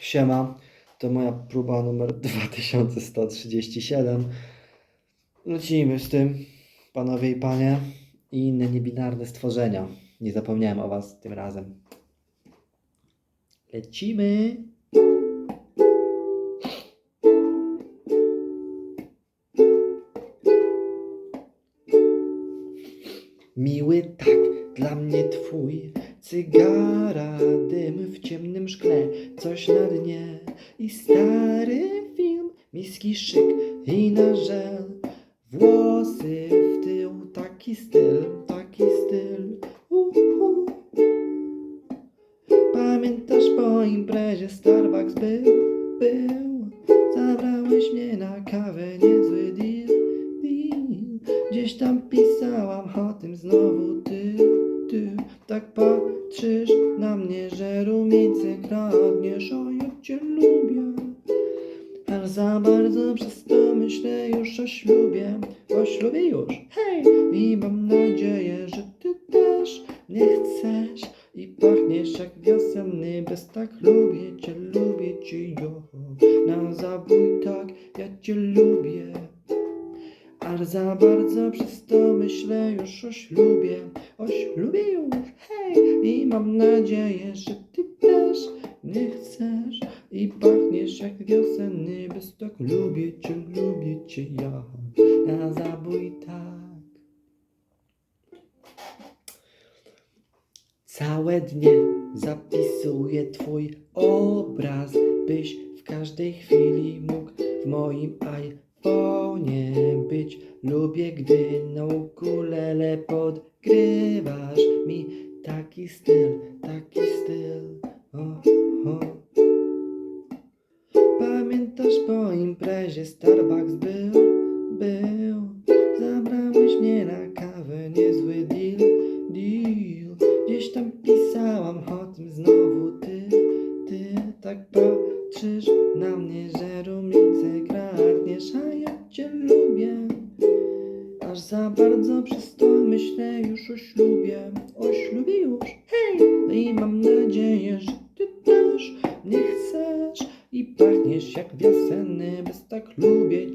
Siema, to moja próba numer 2137. Lecimy z tym, panowie i panie, i inne niebinarne stworzenia. Nie zapomniałem o was tym razem. Lecimy! Miły tak dla mnie twój cygara, dym w ciemnym szkle, coś na dnie i stary film, miski szyk i na żel, włosy w tył, taki styl, taki styl. Uhu. Pamiętasz po imprezie Starbucks był, był, zabrałeś mnie na kawę, niezły deal, deal. Gdzieś tam pisałam o tym znowu ty, ty Tak patrzysz za bardzo przez to myślę już o ślubie. O ślubie już, hej! I mam nadzieję, że ty też nie chcesz. I pachniesz jak wiosenny bez tak lubię cię, lubię cię jo Na zabój tak, ja cię lubię. Aż za bardzo przez to myślę już o ślubie, o ślubie już, hej! I mam nadzieję, że ty też nie chcesz. I pachniesz jak wiosenny, tak lubię cię, lubię cię ja, na zabój tak. Całe dnie zapisuję twój obraz, byś w każdej chwili mógł w moim iPhonie być. Lubię, gdy na ukulele podgrywasz mi taki styl, taki styl. Imprezie Starbucks był, był. Zabrałeś mnie na kawę, niezły deal, deal. Gdzieś tam pisałam o tym znowu ty, ty tak patrzysz na mnie, że rumieńce kradniesz, a ja cię lubię. Aż za bardzo przez to myślę już o ślubie, o ślubie już, hej! I mam nadzieję, że ty też nie chcesz i pachniesz jak wiosenny люблять